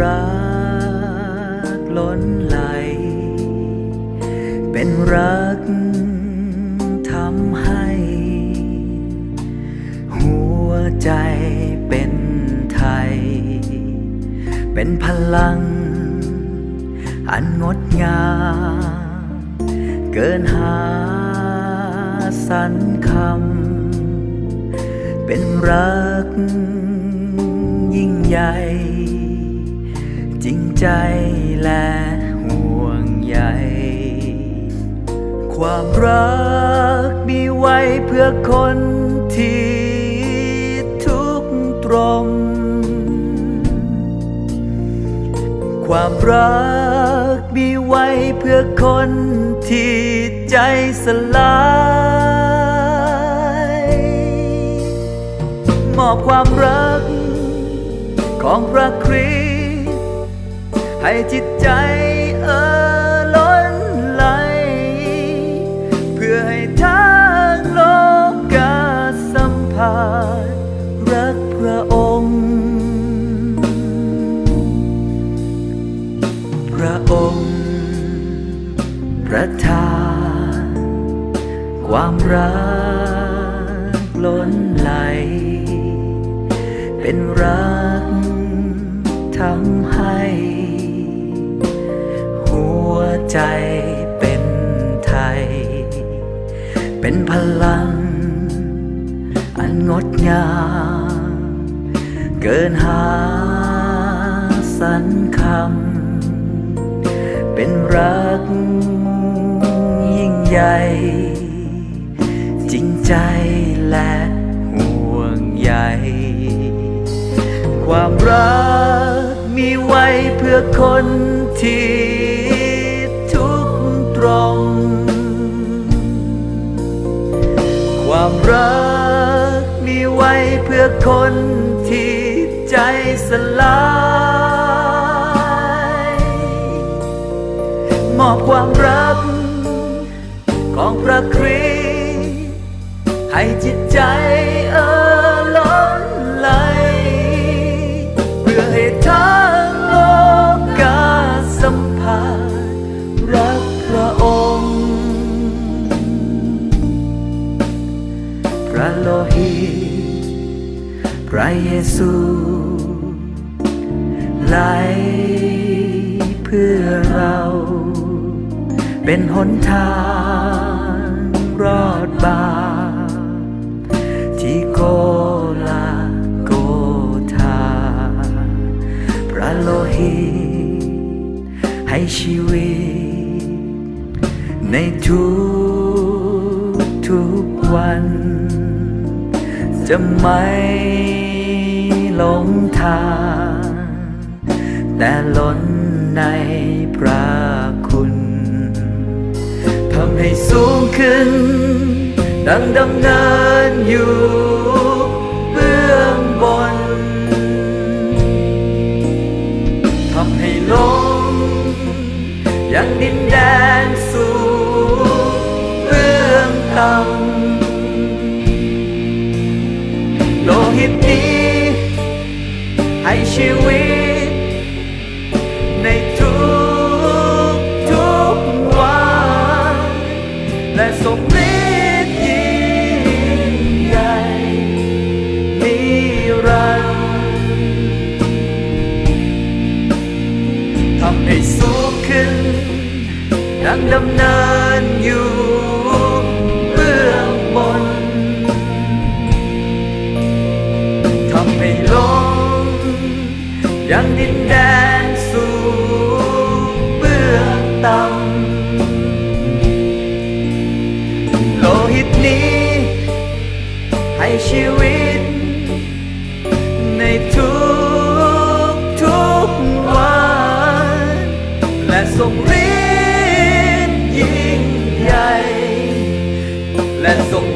รักล้นไหล เป็นรักทำให้ หัวใจเป็นไทย เป็นพลัง อันงดงาม เกินหาสรรคำ เป็นรักยิ่งใหญ่ จริงใจและห่วงใยความรักมีไว้เพื่อคนที่ทุกข์ตรมความรักมีไว้เพื่อคนที่ใจสลายมอบความรักของพระคริสต์ ให้จิตใจเออล้นไหล เพื่อให้ทางโลกกาสัมผัสรักพระองค์ พระองค์ประทาน ความรักล้นไหล เป็นรักทำ ใจเป็นไทย เป็นพลัง อันงดงาม เกินหาสรรคำ เป็นรักยิ่งใหญ่ จริงใจและห่วงใยความรักมีไว้เพื่อคนที่ สลาย มอบความรัก ของพระคริสต์ให้จิตใจเออล้นไหลเพื่อให้ทางโลกาสัมผัสรักพระองค์ พระโลหิตพระเยซู ไหลเพื่อเรา เป็นหนทางรอดบาปที่โกลาโกธาพระโลหิตให้ชีวิต ในทุกทุกวัน จะไม่หลงทาง แต่ล้นในพระคุณ ทำให้สูงขึ้น ดังดำเนินอยู่เบื้องบน ทำให้ลงยังดินแดนสู่เบื้องต่ำโลหิตนี้ให้ชีวิตำให้สูงขึ้น ดังดำเนินอยู่ ทรงฤทธิ์ยิ่งใหญ่ และทรง